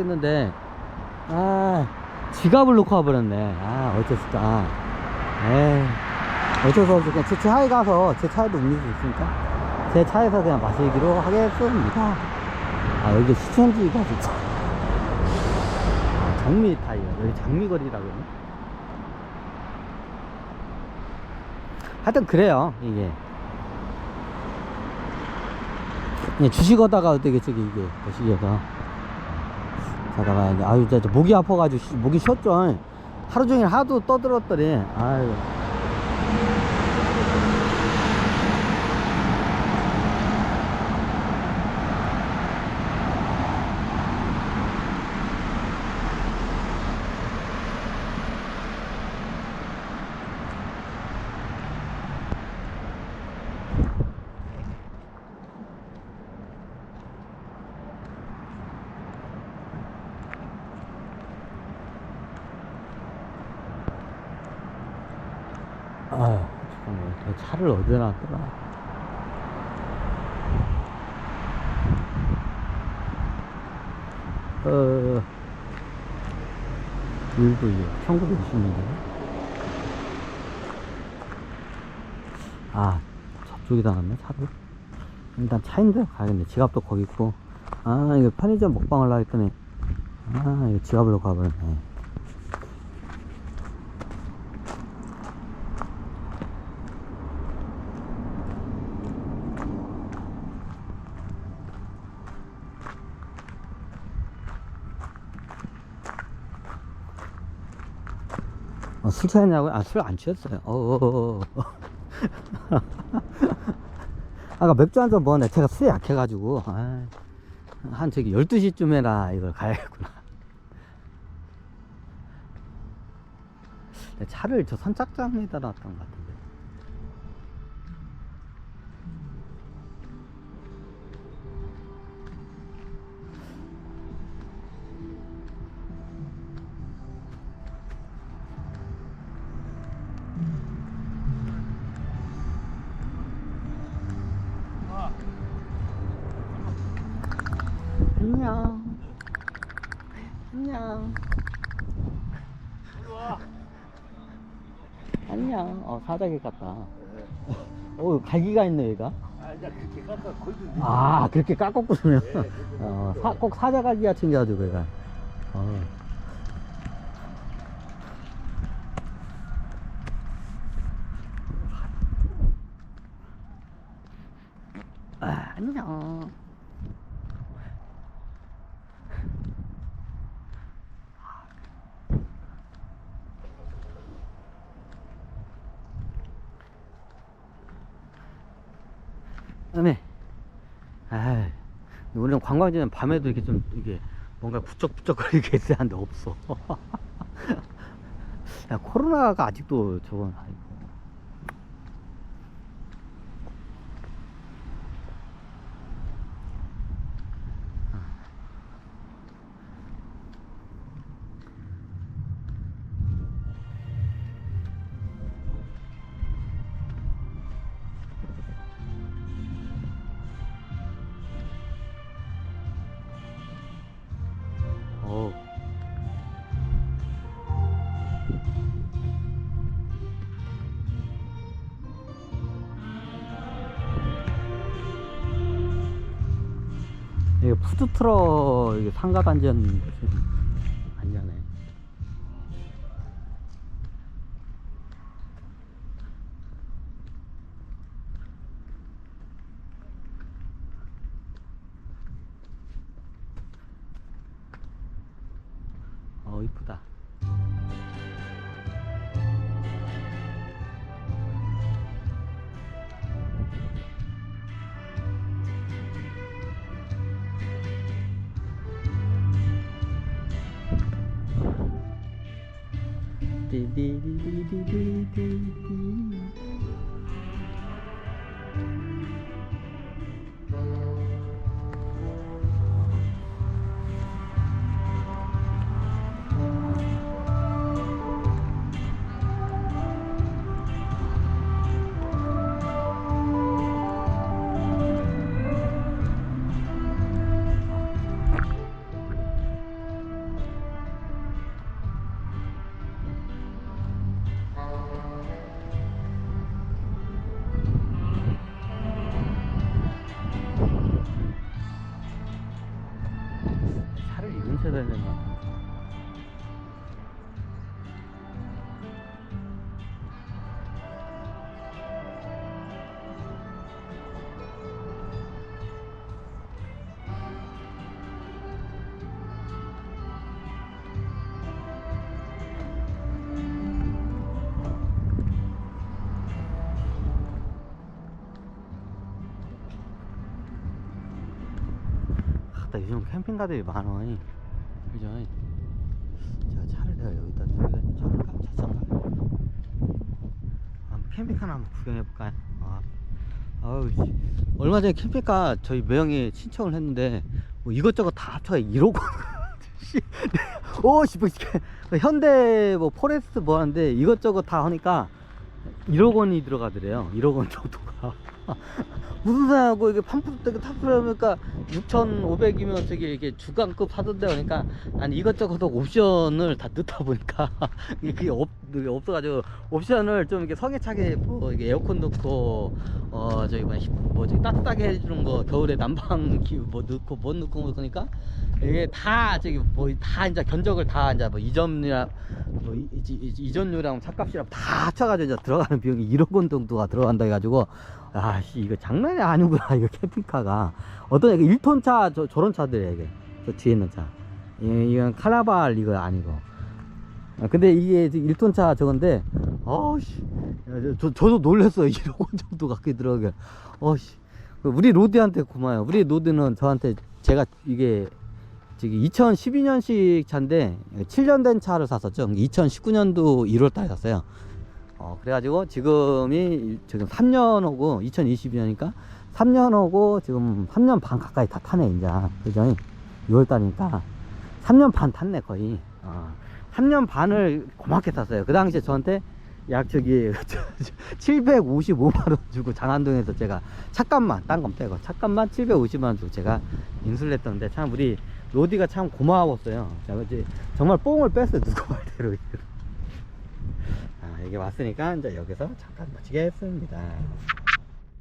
했는데 아 지갑을 놓고 와버렸네. 아 어쩔 수 없다. 에이 어쩔 수 없이 그냥 제 차에 가서 제 차에도 음료수 있으니까 제 차에서 그냥 마시기로 하겠습니다. 아 여기 시청지가 진짜 아, 장미 타이어 여기 장미거리라고 그러네 하여튼 그래요 이게. 그냥 주식하다가 되게 저기 이게 거시기가 자다가 이제 아유 진짜 목이 아파가지고 쉬- 목이 쉬었죠. 하루 종일 하도 떠들었더니. 아유 잠깐만 저 차를 어디다 놨더라? 어 일도 이게 1960년대. 아 저쪽에다 놨네 차를. 일단 차인데 가야겠네. 지갑도 거기 있고. 아 이거 편의점 먹방을 하려 했더니. 아 이거 놓고 가버렸네 어, 술 취했냐고요? 아, 술 안 취했어요. 어어어어. 아까 맥주 한 잔 먹었네. 제가 술이 약해가지고. 아, 한 저기 12시쯤에나 이걸 가야겠구나. 내 차를 저 선착장에다 놨던 것 같은데. 안녕. 안녕. 안녕. 어, 사자기 같다. 어, 갈기가 있네, 얘가. 아, 그렇게 깎아 골든. 아, 그렇게 깎았군요. 네, 네, 어, 사, 꼭 사자 갈기가 챙겨가지고, 얘가. 어. 아, 안녕. 네. 아, 우리는 관광지는 밤에도 이렇게 좀 이게 뭔가 부쩍부쩍거리게 있어야 하는데 없어. 야, 코로나가 아직도 저건 아이고. 이게 푸드트럭 상가 단지였는데 아니잖아요. 어 이쁘다. 디디디디디디디. 요즘 캠핑카들이 많아. 그죠? 제가 차를 내가 여기다 저기다? 차차인가? 한번 캠핑카나 한번 구경해볼까요? 아, 아우, 씨. 얼마 전에 캠핑카 저희 매형이 신청을 했는데 뭐 이것저것 다 합쳐가 1억 원. 씨. 오, 씨, 뭐. 현대 뭐 포레스트 뭐 하는데 이것저것 다 하니까 1억 원이 들어가더래요. 1억 원 정도가. 무슨 소리하고 이게 팜프트 탑프라니까 6,500이면 저기 이게 주간급 하던데 그러니까 아니 이것저것 옵션을 다 넣다 보니까 그게 없, 없어가지고 옵션을 좀 이렇게 성에차게 뭐 이게 에어컨 넣고 어 저기 히- 뭐 저기 따뜻하게 해주는 거 겨울에 난방 기- 뭐 넣고 못 넣고 뭐 그러니까 이게 다 저기 뭐 다 이제 견적을 다 이제 뭐 이전이랑 뭐 이- 이- 이- 이전료랑 차값이랑 다 합쳐가지고 이제 들어가는 비용이 1억 원 정도가 들어간다 해가지고 아씨 이거 장난이 아니구나 이거 캠핑카가. 어떤 이게 1톤 차 저, 저런 차들이에요 이게. 저 뒤에 있는 차. 이- 이건 카라발 이거 아니고. 아, 근데 이게 1톤 차 저건데 어씨. 저, 저도 놀랐어요. 1억 원 정도 가까이 들어가게 어씨. 우리 로드한테 고마워요. 우리 로드는 저한테 제가 이게 저기 2012년식 차인데 7년 된 차를 샀었죠. 2019년도 1월 달에 샀어요 어, 그래가지고 지금이 지금 3년 오고 2022년이니까 3년 오고 지금 3년 반 가까이 다 타네 이제. 그죠? 6월 달이니까. 3년 반 탔네 거의. 어, 3년 반을 고맙게 탔어요. 그 당시에 저한테 약 저기 755만 원 주고 장안동에서 제가 차값만 딴 건 빼고 차값만 750만 원 주고 제가 인수를 했던데 참 우리 로디가 참 고마웠어요. 정말 뽕을 뺐어요 누구 말대로. 아, 여기 왔으니까 이제 여기서 잠깐 마치겠습니다.